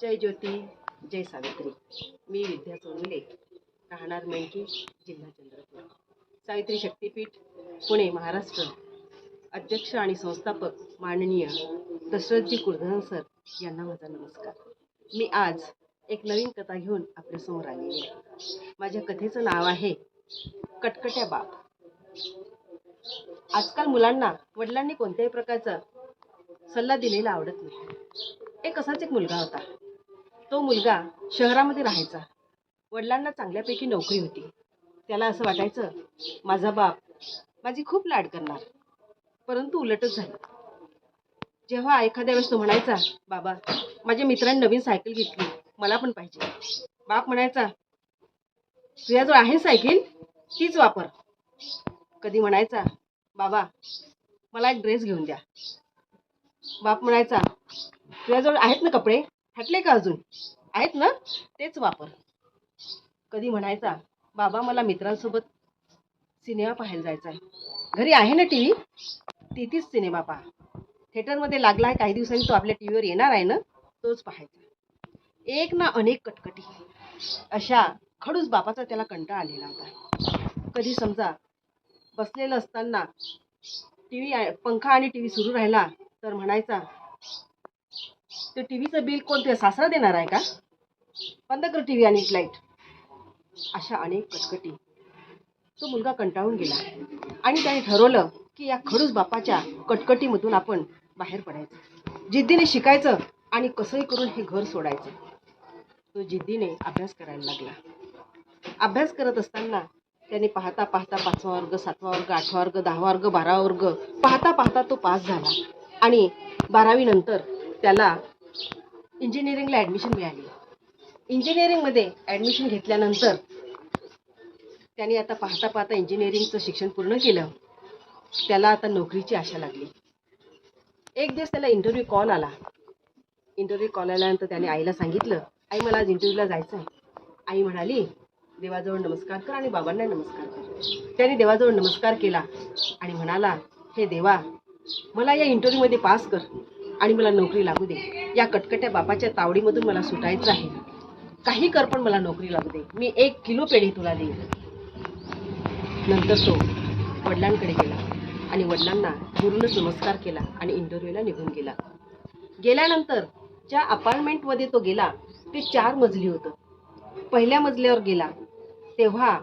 जय ज्योती जय सावित्री. मी विद्या चौगुले राहणार मेणकी जिल्हा चंद्रपूर. सावित्री शक्तीपीठ पुणे महाराष्ट्र. अध्यक्ष आणि संस्थापक माननीय दशरथजी कुर्धन सर यांना माझा नमस्कार. मी आज एक नवीन कथा घेऊन आपल्यासमोर आलेली आहे. माझ्या कथेचं नाव आहे कटकट्या बाप. आजकाल मुलांना वडिलांनी कोणत्याही प्रकारचा सल्ला दिलेला आवडत नाही. एक असाच एक मुलगा होता. तो मुलगा शहरामध्ये राहायचा. वडिलांना चांगल्यापैकी नोकरी होती. त्याला असं वाटायचं माझा बाप माझी खूप लाड करणार. परंतु उलटच झालं. जेव्हा एखाद्या वेळेस तो म्हणायचा बाबा माझ्या मित्रांनी नवीन सायकल घेतली मला पण पाहिजे. बाप म्हणायचा तुझ्याजवळ आहे सायकल? तीच वापर. कधी म्हणायचा बाबा मला एक ड्रेस घेऊन द्या. बाप म्हणायचा तुझ्याजवळ आहेत ना कपडे? फाटले का अजून? आहेत ना? तेच वापर. कधी म्हणायचा बाबा मला मित्रांसोबत सिनेमा पाहायला जायचा आहे. घरी आहे ना टी व्ही तिथेच सिनेमा पहा. थिएटरमध्ये लागला आहे काही दिवसांनी तो आपल्या टी व्हीवर येणार आहे ना? तोच पाहायचा. एक ना अनेक कटकटी. अशा खडूस बापाचा त्याला कंटाळा आलेला होता. कधी समजा बसलेलं असताना टी व्ही पंखा आणि टी व्ही सुरू राहिला तर म्हणायचा ते टी व्हीचं बिल कोणते सासरा देणार आहे का? बंद कर टी व्ही आणि लाइट अशा अनेक कटकटी. तो मुलगा कंटाळून गेला. आणि त्याने ठरवलं की या खडूस बापाच्या कटकटीमधून आपण बाहेर पडायचं. जिद्दीने शिकायचं आणि कसंही करून हे घर सोडायचं. तो जिद्दीने अभ्यास करायला लागला. अभ्यास करत असताना त्याने पाहता पाहता पाचवा वर्ग सातवा वर्ग आठवा वर्ग दहावा वर्ग बारावा वर्ग पाहता पाहता तो पास झाला. आणि बारावी नंतर त्याला इंजिनिअरिंगला ॲडमिशन मिळाली. इंजिनिअरिंगमध्ये ॲडमिशन घेतल्यानंतर त्याने आता पाहता पाहता इंजिनिअरिंगचं शिक्षण पूर्ण केलं. त्याला आता नोकरीची आशा लागली. एक दिवस त्याला इंटरव्ह्यू कॉल आला. इंटरव्ह्यू कॉल आल्यानंतर त्याने आईला सांगितलं आई मला आज इंटरव्ह्यूला जायचं आहे आई म्हणाली देवाजवळ नमस्कार कर आणि बाबांना नमस्कार कर. त्याने देवाजवळ नमस्कार केला आणि म्हणाला हे देवा मला या इंटरव्ह्यूमध्ये पास कर. आणि मला नोकरी लागू दे. या कटकट्या बापाच्या तावडीमधून मला सुटायचं आहे. काही कर पण मला नोकरी लागू दे. मी एक किलो पेढे तुला देईन. नंतर तो वडिलांकडे गेला आणि वडिलांना गुरुनच नमस्कार केला आणि इंटरव्ह्यूला निघून गेला. गेल्यानंतर ज्या अपार्टमेंटमध्ये तो गेला ते चार मजली होतं. पहिल्या मजल्यावर गेला. तेव्हा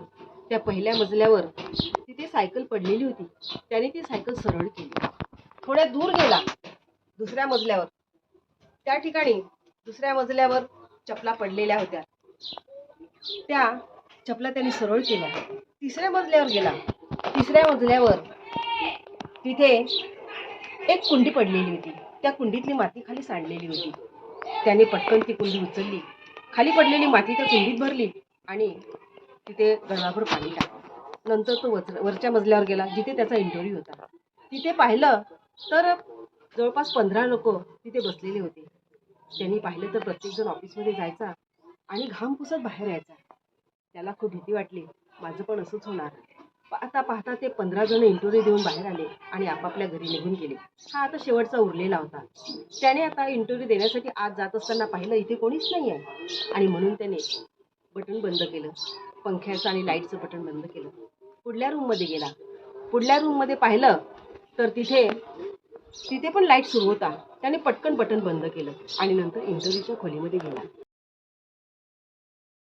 त्या पहिल्या मजल्यावर तिथे सायकल पडलेली होती. त्याने ती सायकल सरळ केली. थोड्या दूर गेला. दुसऱ्या मजल्यावर. त्या ठिकाणी दुसऱ्या मजल्यावर चपला पडलेल्या होत्या. त्या चपला त्याने सरळ केल्या. तिसऱ्या मजल्यावर गेला. तिसऱ्या मजल्यावर तिथे एक कुंडी पडलेली होती. त्या कुंडीतली माती खाली सांडलेली होती. त्याने पटकन ती कुंडी उचलली. खाली पडलेली माती त्या कुंडीत भरली आणि तिथे गळाभर पाणी टाकलं. नंतर तो वच वरच्या मजल्यावर गेला जिथे त्याचा इंटरव्ह्यू होता. तिथे पाहिलं तर जवळपास पंधरा लोक तिथे बसलेले होते. त्यांनी पाहिलं तर प्रत्येकजण ऑफिसमध्ये जायचा आणि घाम पुसत बाहेर यायचा. त्याला खूप भीती वाटली. माझं पण असंच होणार. आता पाहता ते पंधरा जण इंटरव्ह्यू देऊन बाहेर आले आणि आपापल्या घरी निघून गेले. हा आता शेवटचा उरलेला होता. त्याने आता इंटरव्ह्यू देण्यासाठी आज जात असताना पाहिलं इथे कोणीच नाही आहे आणि म्हणून त्याने बटन बंद केलं. पंख्याचं आणि लाईटचं बटन बंद केलं. पुढल्या रूममध्ये गेला. पुढल्या रूममध्ये पाहिलं तर तिथे तिथे पण लाइट सुरू होता. त्याने पटकन बटन बंद केलं आणि नंतर इंटरव्ह्यूच्या खोलीमध्ये गेला.